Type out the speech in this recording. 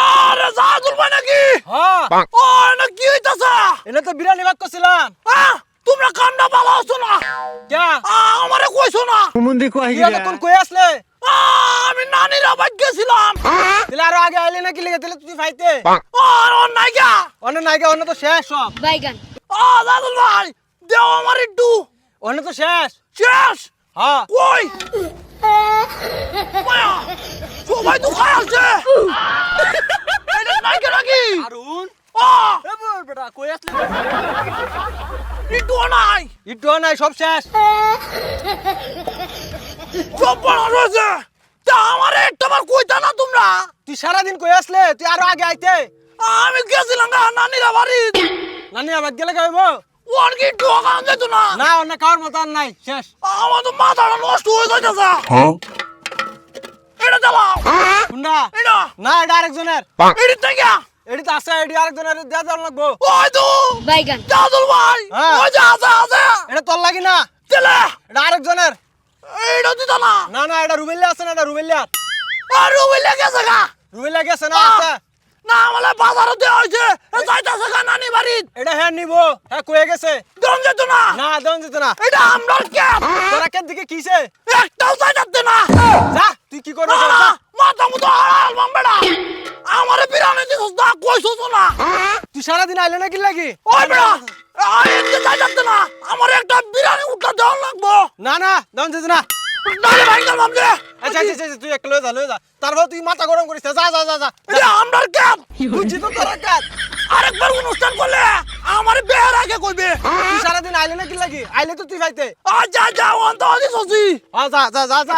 আরে জাদুল ভাই নাকি হ্যাঁ। ও না কি হইতাছে? এনে তো বিরিয়ানি ভাগ করছিলাম। হ্যাঁ তোমরা কামটা ভালো আছো না? আ, আমারে কইছো না? মুন্দি কই তুই এতক্ষণ কই আসলে? আমি নানির আবাদ গেছিলাম তাহলে আরও আগে আইলে নাকি লেগে তাহলে তুই ফাইতে আর অন্য নাই গা অন্য নাইকে অন্য তো শেষ সব। বাইগান। ভাই দেও আমার একটু। অন্য তো শেষ। শেষ? হ্যাঁ। কই? সবাই তো আছে এটা নাই কে নাকি আরুন আ এ কই আসলে? একটু নাই। একটু নাই সব শেষ। সব বড় রয়েছে তা আমার একটা কইতা না তোমরা? তুই সারাদিন কই আসলে? তুই আরও আগে আইতে। আমি গেছিলাম না নানিরা বাড়ি নানি আবার গেলে গাইব ওর কি যেত না? না অন্য খাওয়ার মতো নাই শেষ। আমার তো মাথাটা নষ্ট হয়ে যাইতেছে। এটা চালাও। শুননা এটা। না এটা আরেকজনের। এটি থেকে। এটি তো আছে এটি আরেকজনের দেওয়া যাওয়া লাগবো ওই তো! বাইগান। চাদুল ভাই! হ্যাঁ। ওই যে আছে আছে! এটা তোর লাগি না। চলে এটা আরেকজনের। এইটা দিত না! না না এটা রুবেলিয়া আছে না এটা রুবেলিয়া আর রুবিলে গেছে গা! রুবেলিয়া গেছে না আছে। না আমালে বাজারে দেওয়া হয়েছে। যাইতেছে গা নানি বাড়ি। এটা হ্যাঁ নিব। হ্যাঁ কয়ে গেছে। দম যেত না। না দেন যেত না। এটা আমরার ক্যাপ। তোরা কেন দিকে কিছে একটাও যাইতে না। যা তুই কি করবি? না, কর, মাথা মতো হারাল মামবেড়া আমারে কইছস না? তুই আইলে না কি লাগি? ওই বেড়া আয় এদিকে যাই না আমার একটা বিরানি উঠা দেওয়া লাগবো। না না দেন যেত না। নালে ভাই গেলাম যে আচ্ছা আচ্ছা আচ্ছা, তুই একটা লয়ে যা লয়ে যা। তারপর তুই মাথা গরম করিস। যা যা যা যা এটা আমরার ক্যাপ। বুঝছি তো তোরা কাজ আরেকবার অনুষ্ঠান করলে আমার বের আগে কইবে। তুই সারাদিন আইলে না কি লাগি? আইলে তো তুই ফাইতে আজ যা যা অন্ত আ যা যা যা যা।